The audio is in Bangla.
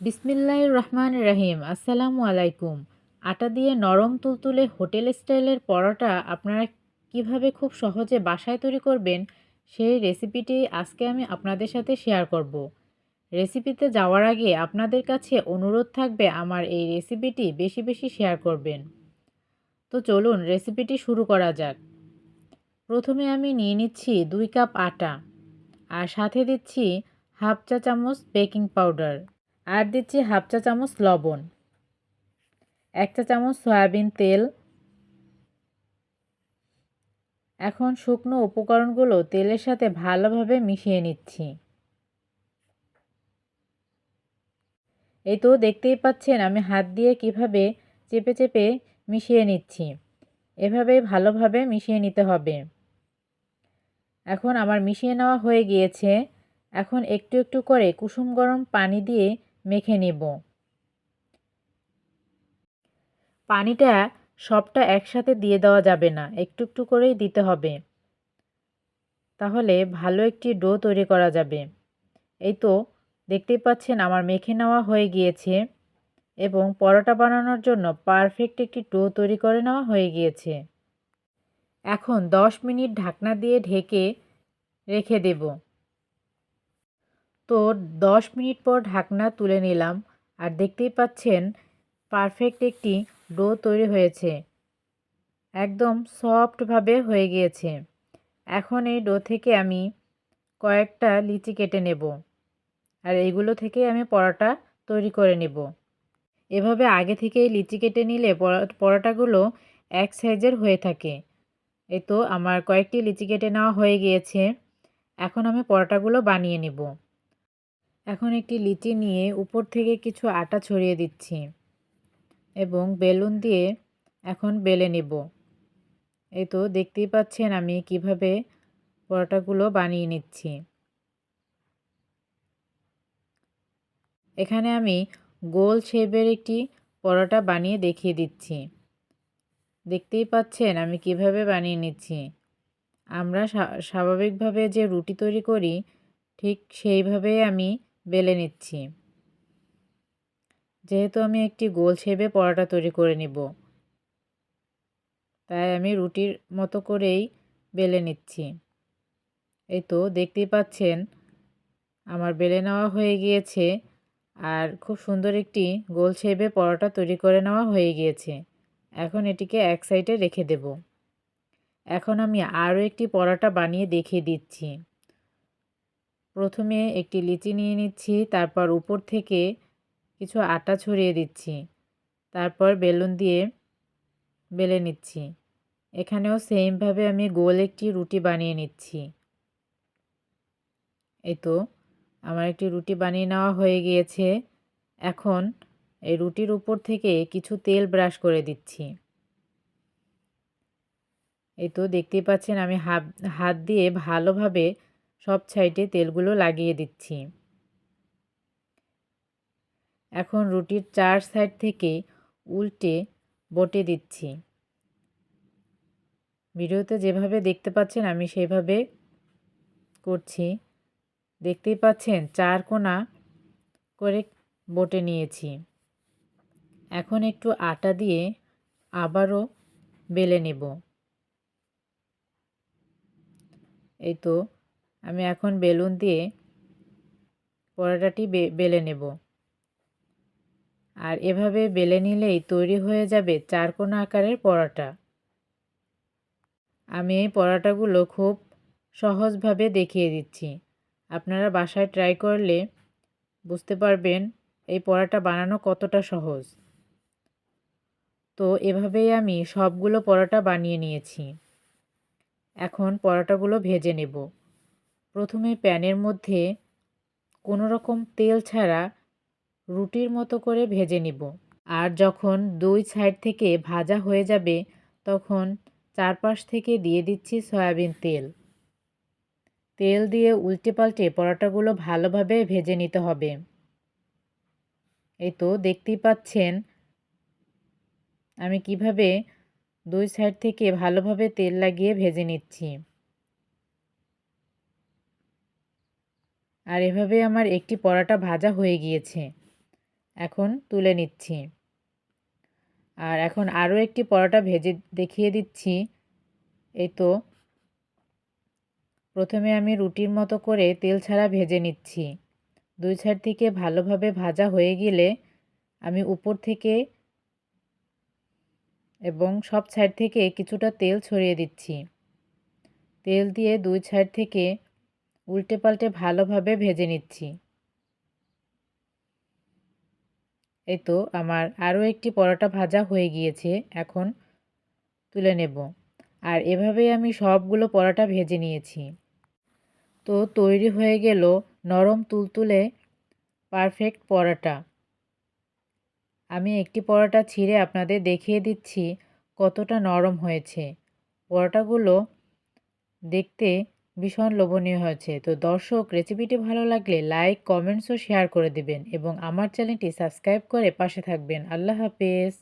বিসমিল্লাহ রহমান রহিম, আসসালামু আলাইকুম। আটা দিয়ে নরম তুলতুলে হোটেল স্টাইলের পরোটা আপনারা কীভাবে খুব সহজে বাসায় তৈরি করবেন, সেই রেসিপিটি আজকে আমি আপনাদের সাথে শেয়ার করব। রেসিপিতে যাওয়ার আগে আপনাদের কাছে অনুরোধ থাকবে আমার এই রেসিপিটি বেশি বেশি শেয়ার করবেন। তো চলুন রেসিপিটি শুরু করা যাক। প্রথমে আমি নিয়ে নিচ্ছি দুই কাপ আটা আর সাথে দিচ্ছি হাফ চা চামচ বেকিং পাউডার। আর দিচ্ছি হাফ চা চামচ লবণ, এক চা চামচ সয়াবিন তেল। এখন শুকনো উপকরণগুলো তেলের সাথে ভালোভাবে মিশিয়ে নিচ্ছি। এই তো দেখতেই পাচ্ছেন আমি হাত দিয়ে কীভাবে চেপে চেপে মিশিয়ে নিচ্ছি। এভাবে ভালোভাবে মিশিয়ে নিতে হবে। এখন আমার মিশিয়ে নেওয়া হয়ে গিয়েছে। এখন একটু একটু করে কুসুম গরম পানি দিয়ে মেখে নেব। পানিটা সবটা একসাথে দিয়ে দেওয়া যাবে না, একটু একটু করেই দিতে হবে। তাহলে ভালো একটি ডো তৈরি করা যাবে। এই তো, দেখতেই পাচ্ছেন আমার মেখে নেওয়া হয়ে গিয়েছে এবং পরোটা বানানোর জন্য পারফেক্ট একটি ডো তৈরি করে নেওয়া হয়ে গিয়েছে। এখন 10 মিনিট ঢাকনা দিয়ে ঢেকে রেখে দেব। তো 10 মিনিট পর ঢাকনা তুলে নিলাম আর দেখতেই পাচ্ছেন পারফেক্ট একটি ডো তৈরি হয়েছে। একদম সফটভাবে হয়ে গিয়েছে। এখন এই ডো থেকে আমি কয়েকটা লিচি কেটে নেব আর এইগুলো থেকে আমি পরোটা তৈরি করে নেব। এভাবে আগে থেকেই লিচি কেটে নিলে পরোটাগুলো এক সাইজের হয়ে থাকে। এই তো আমার কয়েকটি লিচি কেটে নেওয়া হয়ে গিয়েছে। এখন আমি পরোটাগুলো বানিয়ে নেব। এখন একটি লিচি নিয়ে উপর থেকে কিছু আটা ছড়িয়ে দিচ্ছি এবং বেলুন দিয়ে এখন বেলে নেব। এই তো দেখতেই পাচ্ছেন আমি কীভাবে পরোটাগুলো বানিয়ে নিচ্ছি। এখানে আমি গোল শেপের একটি পরোটা বানিয়ে দেখিয়ে দিচ্ছি। দেখতেই পাচ্ছেন আমি কীভাবে বানিয়ে নিচ্ছি। আমরা স্বাভাবিকভাবে যে রুটি তৈরি করি, ঠিক সেইভাবেই আমি বেলে নিচ্ছি। যেহেতু আমি একটি গোল শেপে পরোটা তৈরি করে নিব, তাই আমি রুটির মতো করেই বেলে নিচ্ছি। এই তো দেখতেই পাচ্ছেন, আমার বেলে নেওয়া হয়ে গিয়েছে আর খুব সুন্দর একটি গোল শেপে পরোটা তৈরি করে নেওয়া হয়ে গিয়েছে। এখন এটিকে এক সাইডে রেখে দেব। এখন আমি আরও একটি পরোটা বানিয়ে দেখিয়ে দিচ্ছি। প্রথমে একটি লিচি নিয়ে নিচ্ছি, তারপর উপর থেকে কিছু আটা ছড়িয়ে দিচ্ছি, তারপর বেলুন দিয়ে বেলে নিচ্ছি। এখানেও সেমভাবে আমি গোল একটি রুটি বানিয়ে নিচ্ছি। এই তো, আমার একটি রুটি বানিয়ে নেওয়া হয়ে গিয়েছে। এখন এই রুটির উপর থেকে কিছু তেল ব্রাশ করে দিচ্ছি। এই তো, দেখতেই পাচ্ছেন আমি হাত হাত দিয়ে ভালোভাবে সব সাইডে তেলগুলো লাগিয়ে দিচ্ছি। এখন রুটির চার সাইড থেকে উল্টে বটে দিচ্ছি। ভিডিওতে যেভাবে দেখতে পাচ্ছেন, আমি সেইভাবে করছি। দেখতেই পাচ্ছেন, চার কোনা করে বটে নিয়েছি। এখন একটু আটা দিয়ে আবারও বেলে নেব। এই তো আমি এখন বেলুন দিয়ে পরোটাটি বেলে নেব। আর এভাবে বেলে নিলেই তৈরি হয়ে যাবে চারকোনা আকারের পরোটা। আমি এই পরোটাগুলো খুব সহজভাবে দেখিয়ে দিচ্ছি। আপনারা বাসায় ট্রাই করলে বুঝতে পারবেন এই পরোটা বানানো কতটা সহজ। তো এভাবেই আমি সবগুলো পরোটা বানিয়ে নিয়েছি। এখন পরোটাগুলো ভেজে নেব। প্রথমে প্যানের মধ্যে কোনো রকম তেল ছাড়া রুটির মতো করে ভেজে নিব। আর যখন দুই সাইড থেকে ভাজা হয়ে যাবে, তখন চারপাশ থেকে দিয়ে দিচ্ছি সয়াবিন তেল। তেল দিয়ে উল্টে পাল্টে পরোটাগুলো ভালোভাবে ভেজে নিতে হবে। এই তো দেখতেই পাচ্ছেন আমি কীভাবে দুই সাইড থেকে ভালোভাবে তেল লাগিয়ে ভেজে নিচ্ছি। আর এভাবে আমার একটি পরোটা ভাজা হয়ে গিয়েছে। এখন তুলে নিচ্ছি। আর এখন আরও একটি পরোটা ভেজে দেখিয়ে দিচ্ছি। এই তো। প্রথমে আমি রুটির মতো করে তেল ছাড়া ভেজে নিচ্ছি। দুই সাইড থেকে ভালোভাবে ভাজা হয়ে গেলে আমি উপর থেকে এবং সব সাইড থেকে কিছুটা তেল ছড়িয়ে দিচ্ছি। তেল দিয়ে দুই সাইড থেকে উল্টে পাল্টে ভালোভাবে ভেজে নিচ্ছি। এই তো আমার আরও একটি পরোটা ভাজা হয়ে গিয়েছে, এখন তুলে নেব। আর এভাবেই আমি সবগুলো পরোটা ভেজে নিয়েছি। তো তৈরি হয়ে গেল নরম তুলতুলে পারফেক্ট পরোটা। আমি একটি পরোটা ছিঁড়ে আপনাদের দেখিয়ে দিচ্ছি কতটা নরম হয়েছে। পরোটাগুলো দেখতে ভীষণ লোভনীয় হয়েছে। তো দর্শক রেসিপিটি ভালো লাগলে লাইক কমেন্টস ও শেয়ার করে দিবেন এবং আমার চ্যানেলটি সাবস্ক্রাইব করে পাশে থাকবেন। আল্লাহ হাফেজ।